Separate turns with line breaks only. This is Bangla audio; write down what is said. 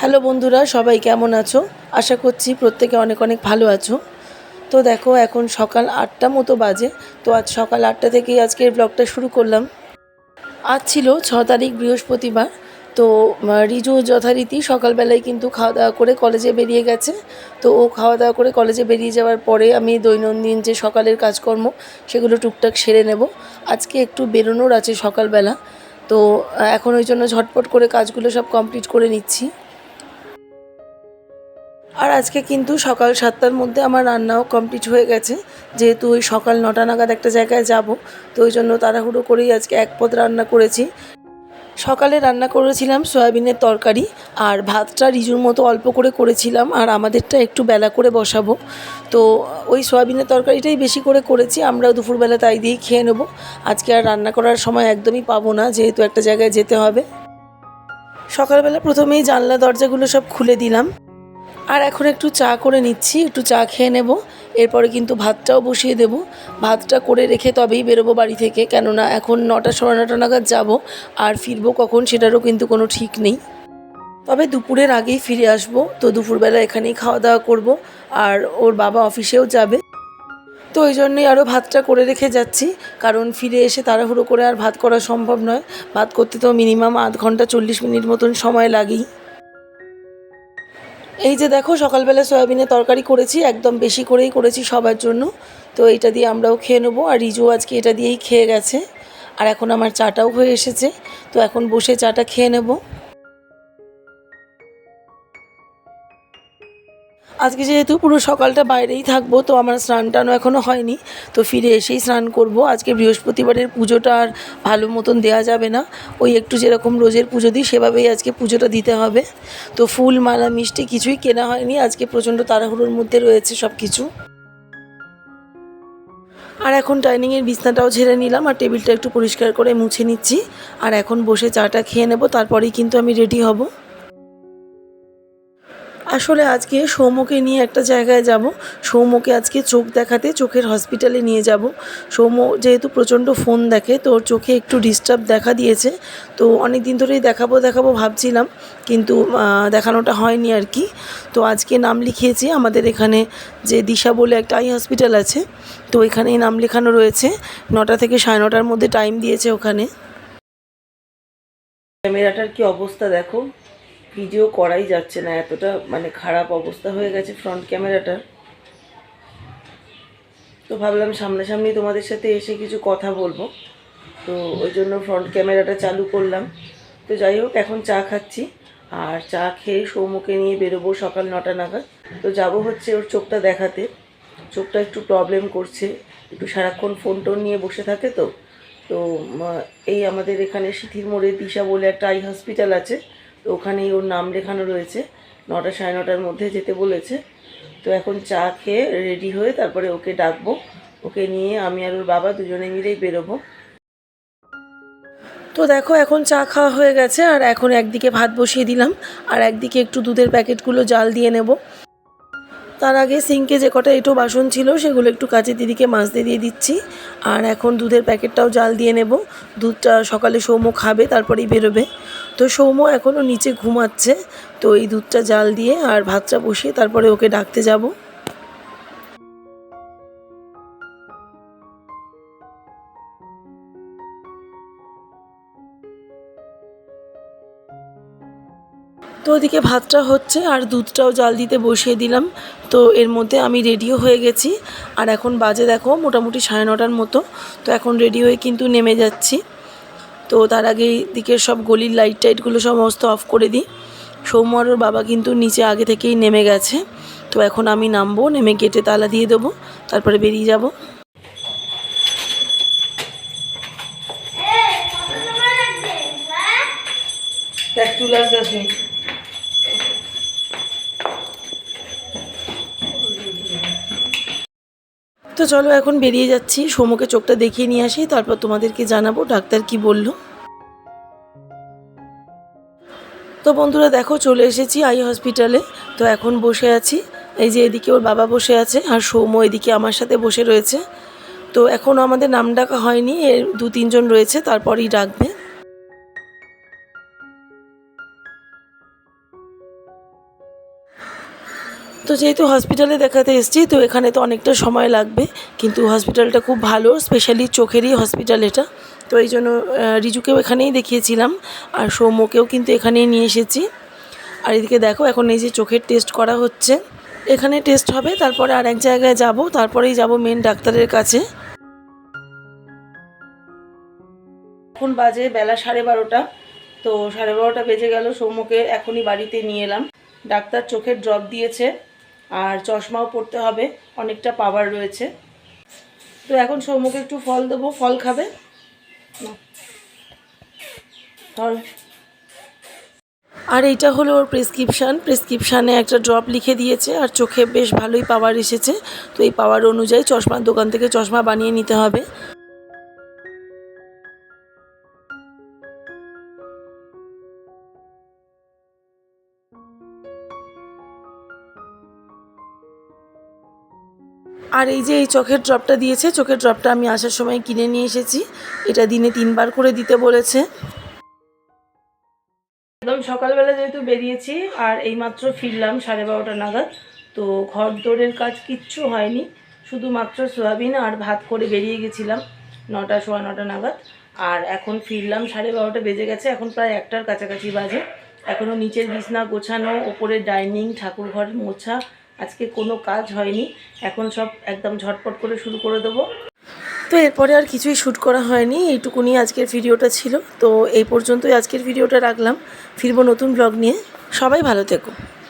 হ্যালো বন্ধুরা, সবাই কেমন আছো? আশা করছি প্রত্যেকে অনেক অনেক ভালো আছো। তো দেখো, এখন সকাল আটটা মতো বাজে। তো আজ সকাল আটটা থেকেই আজকের ব্লগটা শুরু করলাম। আজ ছিল ছ তারিখ বৃহস্পতিবার। তো রিজু যথারীতি সকালবেলায় কিন্তু খাওয়া দাওয়া করে কলেজে বেরিয়ে গেছে। তো ও খাওয়া দাওয়া করে কলেজে বেরিয়ে যাওয়ার পরে আমি দৈনন্দিন যে সকালের কাজকর্ম, সেগুলো টুকটাক সেরে নেব। আজকে একটু বেরোনোর আছে সকালবেলা। তো এখন ওই জন্য ঝটপট করে কাজগুলো সব কমপ্লিট করে নিচ্ছি। আর আজকে কিন্তু সকাল সাতটার মধ্যে আমার রান্নাও কমপ্লিট হয়ে গেছে। যেহেতু ওই সকাল নটা নাগাদ একটা জায়গায় যাব, তো ওই জন্য তাড়াহুড়ো করেই আজকে এক পদ রান্না করেছি। সকালে রান্না করেছিলাম সয়াবিনের তরকারি, আর ভাতটা রিজুর মতো অল্প করে করেছিলাম, আর আমাদেরটা একটু বেলা করে বসাবো। তো ওই সয়াবিনের তরকারিটাই বেশি করে করেছি, আমরাও দুপুরবেলা তাই দিয়েই খেয়ে নেব। আজকে আর রান্না করার সময় একদমই পাবো না, যেহেতু একটা জায়গায় যেতে হবে। সকালবেলা প্রথমেই জানলা দরজাগুলো সব খুলে দিলাম। আর এখন একটু চা করে নিচ্ছি, একটু চা খেয়ে নেব। এরপরে কিন্তু ভাতটাও বসিয়ে দেব। ভাতটা করে রেখে তবেই বেরোবো বাড়ি থেকে, কেননা এখন নটা, সাড়ে নটা নাগাদ যাব, আর ফিরবো কখন সেটারও কিন্তু কোনো ঠিক নেই। তবে দুপুরের আগেই ফিরে আসব, তো দুপুরবেলা এখানেই খাওয়া দাওয়া করব, আর ওর বাবা অফিসেও যাবে। তো ওই জন্যই আরও ভাতটা করে রেখে যাচ্ছি, কারণ ফিরে এসে তাড়াহুড়ো করে আর ভাত করা সম্ভব নয়। ভাত করতে তো মিনিমাম আধ ঘণ্টা, চল্লিশ মিনিট মতন সময় লাগেই। এই যে দেখো, সকালবেলা সয়াবিনের তরকারি করেছি, একদম বেশি করেই করেছি সবার জন্য। তো এটা দিয়ে আমরাও খেয়ে নেব। আর রিজু আজকে এটা দিয়েই খেয়ে গেছে। আর এখন আমার চাটাও হয়ে এসেছে। তো এখন বসে চাটা খেয়ে নেব। আজকে যেহেতু পুরো সকালটা বাইরেই থাকব, তো আমার স্নান টানও এখনও হয়নি, তো ফিরে এসেই স্নান করব। আজকে বৃহস্পতিবারের পুজোটা আর ভালো মতন দেওয়া যাবে না। ওই একটু যেরকম রোজের পুজো দিই, সেভাবেই আজকে পুজোটা দিতে হবে। তো ফুল, মালা, মিষ্টি কিছুই কেনা হয়নি, আজকে প্রচণ্ড তাড়াহুড়োর মধ্যে রয়েছে সব কিছু আর এখন ডাইনিংয়ের বিছনাটাও ঝেড়ে নিলাম, আর টেবিলটা একটু পরিষ্কার করে মুছে নিচ্ছি। আর এখন বসে চাটা খেয়ে নেব, তারপরেই কিন্তু আমি রেডি হব। আসলে আজকে সৌম্যকে নিয়ে একটা জায়গায় যাব। সৌম্যকে আজকে চোখ দেখাতে চোখের হসপিটালে নিয়ে যাব। সৌম্য যেহেতু প্রচণ্ড ফোন দেখে, তো ওর চোখে একটু ডিস্টার্ব দেখা দিয়েছে। তো অনেক দিন ধরেই দেখাবো দেখাবো ভাবছিলাম, কিন্তু দেখানোটা হয়নি আর কি। তো আজকে নাম লিখিয়েছি আমাদের এখানে যে দিশা বলে একটা আই হসপিটাল আছে, তো এখানেই নাম লেখানো রয়েছে। নটা থেকে সাড়ে নটার মধ্যে টাইম দিয়েছে ওখানে। ক্যামেরাটার কি অবস্থা দেখো। ভিডিও করাই যাচ্ছে না, এতটা মানে খারাপ অবস্থা হয়ে গেছে ফ্রন্ট ক্যামেরাটার তো ভাবলাম সামনাসামনি তোমাদের সাথে এসে কিছু কথা বলব। তো ওই জন্য ফ্রন্ট ক্যামেরাটা চালু করলাম। তো যাই হোক, এখন চা খাচ্ছি। আর চা খেয়ে সৌমুকে নিয়ে বেরোবো সকাল নটা নাগাদ। তো যাব হচ্ছে ওর চোখটা দেখাতে। চোখটা একটু প্রবলেম করছে। একটু সারাক্ষণ ফোন টোন নিয়ে বসে থাকে তো। তো এই আমাদের এখানে সিথির মোড়ে দিশা বলে একটা আই হসপিটাল আছে। তো ওখানেই ওর নাম লেখানো রয়েছে। নটা সাড়ে নটার মধ্যে যেতে বলেছে। তো এখন চা খেয়ে রেডি হয়ে তারপরে ওকে ডাকবো। ওকে নিয়ে আমি আর ওর বাবা দুজনে মিলেই বেরোবো। তো দেখো, এখন চা খাওয়া হয়ে গেছে। আর এখন একদিকে ভাত বসিয়ে দিলাম। আর একদিকে একটু দুধের প্যাকেটগুলো জাল দিয়ে নেব। তার আগে সিঙ্কে যে কটা এটো বাসন ছিল, সেগুলো একটু কাঁচের দিদিকে মাজতে দিয়ে দিচ্ছি। আর এখন দুধের প্যাকেটটাও জাল দিয়ে নেব। দুধটা সকালে সৌম্য খাবে, তারপরেই বেরোবে। তো সৌম্য এখনও নিচে ঘুমাচ্ছে। তো এই দুধটা জাল দিয়ে আর ভাতটা বসিয়ে তারপরে ওকে ডাকতে যাব। তো ওদিকে ভাতটা হচ্ছে আর দুধটাও জাল দিতে বসিয়ে দিলাম। তো এর মধ্যে আমি রেডিও হয়ে গেছি। আর এখন বাজে দেখো মোটামুটি সাড়ে নটার মতো। তো এখন রেডি হয়ে কিন্তু নেমে যাচ্ছি। তো তার আগে দিকের সব গলির লাইট টাইটগুলো সমস্ত অফ করে দিই। সৌম্য আর ওর বাবা কিন্তু নিচে আগে থেকেই নেমে গেছে। তো এখন আমি নামবো নেমে গেটে তালা দিয়ে দেবো তারপরে বেরিয়ে যাব। দেখ চুল আসতে তো চলো এখন বেরিয়ে যাচ্ছি। সৌমকে চোখটা দেখিয়ে নিয়ে আসি, তারপর তোমাদেরকে জানাব ডাক্তার কি বলল। তো বন্ধুরা দেখো, চলে এসেছি আই হসপিটালে। তো এখন বসে আছি। এই যে এদিকে ওর বাবা বসে আছে আর সৌম্য এদিকে আমার সাথে বসে রয়েছে। তো এখনও আমাদের নাম ডাকা হয়নি, এর দু তিনজন রয়েছে, তারপরই ডাকবে। তো যেহেতু হসপিটালে দেখাতে এসেছি, তো এখানে তো অনেকটা সময় লাগবে। কিন্তু হসপিটালটা খুব ভালো স্পেশালি চোখেরই হসপিটাল এটা। তো এই জন্য রিজুকেও এখানেই দেখিয়েছিলাম, আর সৌম্যকেও কিন্তু এখানেই নিয়ে এসেছি। আর এদিকে দেখো, এখন এই যে চোখের টেস্ট করা হচ্ছে। এখানে টেস্ট হবে, তারপরে আর এক জায়গায় যাব, তারপরেই যাব মেন ডাক্তারের কাছে। এখন বাজে বেলা সাড়ে বারোটা। তো সাড়ে বারোটা বেজে গেল, সৌম্যকে এখনই বাড়িতে নিয়ে এলাম। ডাক্তার চোখের ড্রপ দিয়েছে। আর চশমাও পড়তে হবে, অনেকটা পাওয়ার রয়েছে। তো এখন সৌম্যকে একটু ফল দেবো, ফল খাবে। ফল আর এইটা হলো ওর প্রেসক্রিপশান প্রেসক্রিপশানে একটা ড্রপ লিখে দিয়েছে, আর চোখে বেশ ভালোই পাওয়ার এসেছে। তো এই পাওয়ার অনুযায়ী চশমার দোকান থেকে চশমা বানিয়ে নিতে হবে। আর এই যে এই চোখের ড্রপটা দিয়েছে, চোখের ড্রপটা আমি আসার সময় কিনে নিয়ে এসেছি। এটা দিনে তিনবার করে দিতে বলেছে। একদম সকালবেলা যেহেতু বেরিয়েছি, আর এইমাত্র ফিরলাম সাড়ে বারোটা নাগাদ, তো ঘর দৌড়ের কাজ কিচ্ছু হয়নি। শুধুমাত্র সোয়াবিন আর ভাত করে বেরিয়ে গেছিলাম নটা, সোয়া নটা নাগাদ। আর এখন ফিরলাম সাড়ে বারোটা বেজে গেছে, এখন প্রায় একটার কাছাকাছি বাজে। এখনও নিচের বিছনা গোছানো, ওপরে ডাইনিং ঠাকুর ঘর মোছা আজকে কোনো কাজ হয়নি। এখন সব একদম ঝটপট করে শুরু করে দেবো। তো এরপরে আর কিছুই শ্যুট করা হয়নি, এইটুকুনি আজকের ভিডিওটা ছিল। তো এই পর্যন্তই আজকের ভিডিওটা রাখলাম। ফিরবো নতুন ব্লগ নিয়ে। সবাই ভালো থেকো।